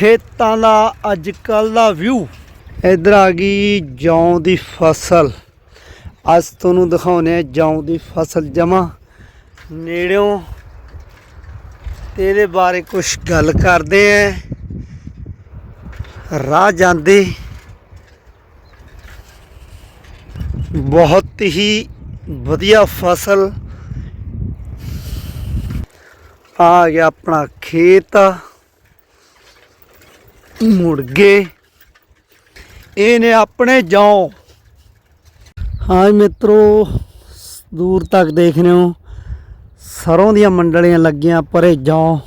ਖੇਤਾਂ ਦਾ ਅੱਜ ਕੱਲ ਦਾ ਵਿਊ ਇਧਰ ਆ ਗਈ ਜੌਂ ਦੀ ਫਸਲ। ਅੱਜ ਤੁਹਾਨੂੰ ਦਿਖਾਉਨੇ ਆ ਜੌਂ ਦੀ ਫਸਲ ਜਮਾ। ਨੇੜਿਓਂ ਤੇ ਇਹਦੇ ਬਾਰੇ ਕੁਝ ਗੱਲ ਕਰਦੇ ਆ ਰਾਹ ਜਾਂਦੇ। ਬਹੁਤ ਹੀ ਵਧੀਆ ਫਸਲ। ਆ ਗਿਆ ਆਪਣਾ ਖੇਤ। ਮੁੜ ਗਏ ਇਹਨੇ ਆਪਣੇ ਜਾਓ ਹਾਂ ਜੀ ਮਿੱਤਰੋ, ਦੂਰ ਤੱਕ ਦੇਖ ਰਹੇ ਹੋ। ਸਰੋਂ ਦੀਆਂ ਮੰਡਲੀਆਂ ਲੱਗੀਆਂ ਪਰੇ ਜਾਓ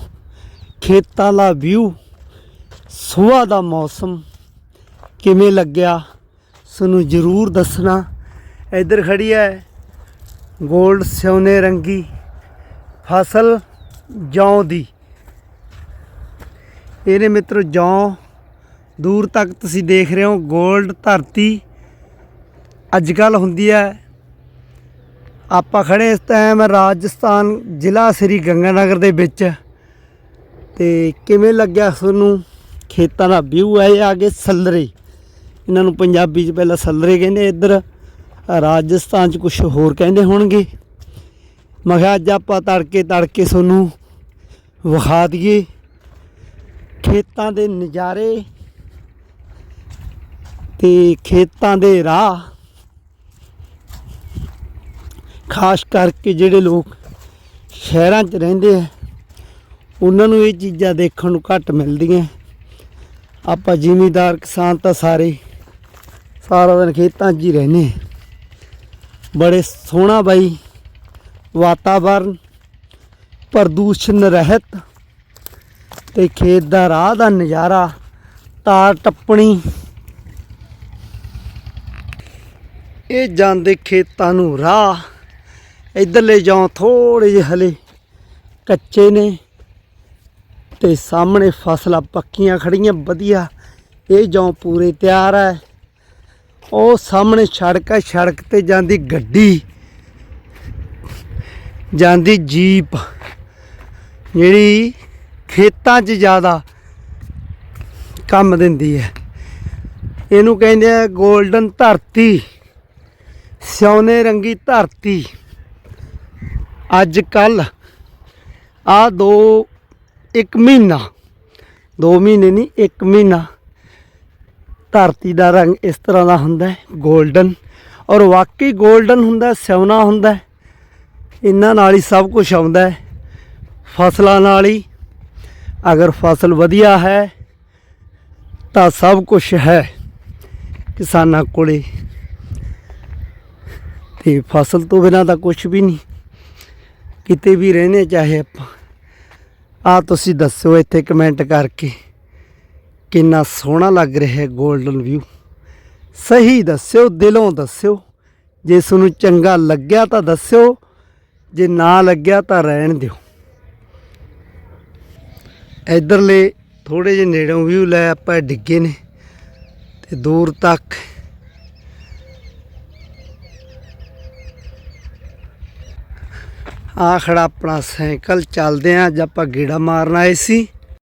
ਖੇਤਾਂ ਦਾ ਵਿਊ ਸੁਬਾਹ ਦਾ ਮੌਸਮ ਕਿਵੇਂ ਲੱਗਿਆ, ਸਾਨੂੰ ਜ਼ਰੂਰ ਦੱਸਣਾ। ਇੱਧਰ ਖੜੀ ਹੈ ਗੋਲਡ ਸਿਉਨੇ ਰੰਗੀ ਫਸਲ ਜੌਂ ਦੀ। ਇਹਨੇ ਮਿੱਤਰੋ ਜੌਂ ਦੂਰ ਤੱਕ ਤੁਸੀਂ ਦੇਖ ਰਹੇ ਹੋ 골ਡ ਧਰਤੀ। ਅੱਜ ਕੱਲ ਹੁੰਦੀ ਹੈ। ਆਪਾਂ ਖੜੇ ਇਸ ਟਾਈਮ ਰਾਜਸਥਾਨ ਜ਼ਿਲ੍ਹਾ ਸ੍ਰੀ ਗੰਗਾਨਗਰ ਦੇ ਵਿੱਚ। ਤੇ ਕਿਵੇਂ ਲੱਗਿਆ ਤੁਹਾਨੂੰ? ਖੇਤਾਂ ਦਾ ਵਿਊ ਹੈ ਇਹ ਆਗੇ ਸੱਲਰੇ। ਇਹਨਾਂ ਨੂੰ ਪੰਜਾਬੀ 'ਚ ਪਹਿਲਾਂ ਸੱਲਰੇ ਕਹਿੰਦੇ, ਇੱਧਰ ਰਾਜਸਥਾਨ 'ਚ ਕੁਝ ਹੋਰ ਕਹਿੰਦੇ ਹੋਣਗੇ। ਮੈਂ ਕਿਹਾ ਅੱਜ ਆਪਾਂ ਤੜਕੇ ਤੜਕੇ ਤੁਹਾਨੂੰ ਵਿਖਾ ਦਈਏ। ਖੇਤਾਂ ਦੇ ਨਜ਼ਾਰੇ ਤੇ ਖੇਤਾਂ ਦੇ ਰਾਹ। ਖਾਸ ਕਰਕੇ ਜਿਹੜੇ ਲੋਕ ਸ਼ਹਿਰਾਂ 'ਚ ਰਹਿੰਦੇ ਆ, ਉਹਨਾਂ ਨੂੰ ਇਹ ਚੀਜ਼ਾਂ ਦੇਖਣ ਨੂੰ ਘੱਟ ਮਿਲਦੀਆਂ। ਆਪਾਂ ਜ਼ਿਮੀਦਾਰ ਕਿਸਾਨ ਤਾਂ ਸਾਰੇ, ਸਾਰਾ ਦਿਨ ਖੇਤਾਂ 'ਚ ਹੀ ਰਹਿੰਦੇ ਬੜੇ ਸੋਹਣਾ ਬਾਈ ਵਾਤਾਵਰਨ, ਪ੍ਰਦੂਸ਼ਣ ਰਹਿਤ ਤੇ ਖੇਤ ਦਾ ਰਾਹ ਦਾ ਨਜ਼ਾਰਾ, ਤਾਰ ਟੱਪਣੀ ਇਹ ਜਾਂਦੇ ਖੇਤਾਂ ਨੂੰ ਰਾਹ। ਇਧਰਲੇ ਜਾਉ ਥੋੜੇ ਜਿਹੇ ਹਲੇ ਕੱਚੇ ਨੇ ਤੇ ਸਾਹਮਣੇ ਫਸਲਾਂ ਪੱਕੀਆਂ ਖੜੀਆਂ ਵਧੀਆ। ਇਹ ਜੌਂ ਪੂਰੇ ਤਿਆਰ ਹੈ ਉਹ ਸਾਹਮਣੇ ਸੜਕ ਹੈ ਸੜਕ ਤੇ ਜਾਂਦੀ ਗੱਡੀ, ਜਾਂਦੀ ਜੀਪ। ਜਿਹੜੀ ਖੇਤਾਂ 'ਚ ਜ਼ਿਆਦਾ ਕੰਮ ਦਿੰਦੀ ਹੈ। ਇਹਨੂੰ ਕਹਿੰਦੇ ਆ 골ਡਨ ਧਰਤੀ। ਸਿਉਨੇ ਰੰਗੀ ਧਰਤੀ। ਅੱਜ ਕੱਲ ਆ ਦੋ, ਇੱਕ ਮਹੀਨਾ। ਦੋ ਮਹੀਨੇ ਨਹੀਂ, ਇੱਕ ਮਹੀਨਾ। ਧਰਤੀ ਦਾ ਰੰਗ ਇਸ ਤਰ੍ਹਾਂ ਦਾ ਹੁੰਦਾ ਹੈ 골ਡਨ ਔਰ ਵਾਕਈ 골ਡਨ ਹੁੰਦਾ ਸਿਉਨਾ ਹੁੰਦਾ ਇਹਨਾਂ ਨਾਲ ਹੀ ਸਭ ਕੁਝ ਆਉਂਦਾ ਹੈ। ਫਸਲਾਂ ਨਾਲ ਹੀ। ਅਗਰ ਫਸਲ ਵਧੀਆ ਹੈ, ਤਾਂ ਸਭ ਕੁਝ ਹੈ। ਕਿਸਾਨਾਂ ਕੋਲੇ ਤੇ ਫਸਲ ਤੋਂ ਬਿਨਾਂ ਤਾਂ ਕੁਝ ਵੀ ਨਹੀਂ। ਕਿਤੇ ਵੀ ਰਹਿੰਦੇ ਚਾਹੇ ਆਪਾਂ। ਆ ਤੁਸੀਂ ਦੱਸਿਓ ਇੱਥੇ ਕਮੈਂਟ ਕਰਕੇ ਕਿੰਨਾ ਸੋਹਣਾ ਲੱਗ ਰਿਹਾ ਹੈ 골ਡਨ ਵਿਊ ਸਹੀ ਦੱਸਿਓ, ਦਿਲੋਂ ਦੱਸਿਓ। ਜੇ ਤੁਹਾਨੂੰ ਚੰਗਾ ਲੱਗਿਆ ਤਾਂ ਦੱਸਿਓ, ਜੇ ਨਾ ਲੱਗਿਆ ਤਾਂ ਰਹਿਣ ਦਿਓ। ਇਧਰਲੇ ਥੋੜੇ ਜਿਹੇ ਨੇੜੋਂ ਵਿਊ ਲੈ, ਆਪਾਂ ਡਿੱਗੇ ਨੇ। ਤੇ ਦੂਰ ਤੱਕ ਆ ਖੜਾ ਆਪਣਾ ਸਾਈਕਲ ਚੱਲਦੇ ਆ ਅੱਜ ਆਪਾਂ ਗੇੜਾ ਮਾਰਨ ਆਏ ਸੀ।